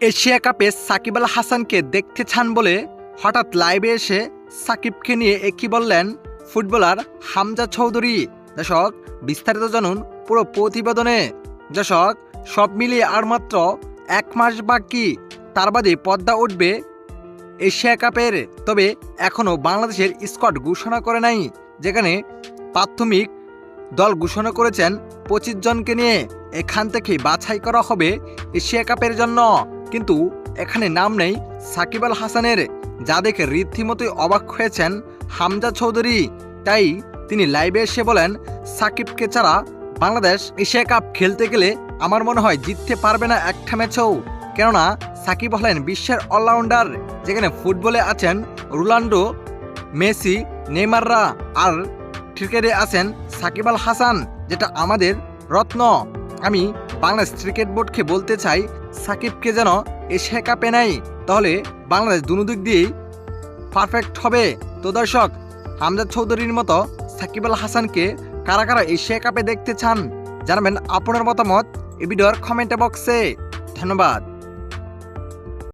Asia কাপে সাকিব আল হাসানকে দেখতে চান বলে হঠাৎ লাইভে এসে সাকিবকে নিয়ে একই বললেন ফুটবলার হামজা চৌধুরী। দর্শক, বিস্তারিত জানুন পুরো প্রতিবেদনে। দর্শক, সব মিলিয়ে আর মাত্র এক মাস বাকি, তার বাদে পদ্মা উঠবে এশিয়া কাপের। তবে এখনও বাংলাদেশের স্কোয়াড ঘোষণা করে নাই, যেখানে প্রাথমিক দল ঘোষণা করেছেন পঁচিশ জনকে নিয়ে। এখান থেকে বাছাই করা হবে এশিয়া কাপের জন্য। কিন্তু এখানে নাম নেই সাকিব আল হাসানের, যা দেখে রীতিমতোই অবাক হয়েছেন হামজা চৌধুরী। তাই তিনি লাইভে এসে বলেন, সাকিবকে ছাড়া বাংলাদেশ এশিয়া কাপ খেলতে গেলে আমার মনে হয় জিততে পারবে না একটা ম্যাচও। কেননা সাকিব হলেন বিশ্বের অলরাউন্ডার, যেখানে ফুটবলে আছেন রোনাল্ডো মেসি, নেইমাররা আর ক্রিকেটে আছেন সাকিব আল হাসান, যেটা আমাদের রত্ন। আমি বাংলাদেশ ক্রিকেট বোর্ডকে বলতে চাই সাকিবকে যেন এশিয়া কাপে নেয় তাহলে বাংলাদেশ দুদিক দিয়েই পারফেক্ট হবে। তো দর্শক, হামজাদ চৌধুরীর মতো সাকিব আল হাসানকে কারা কারা এশিয়া কাপে দেখতে চান, জানাবেন আপনার মতামত এ ভিডিওর কমেন্ট বক্সে ধন্যবাদ।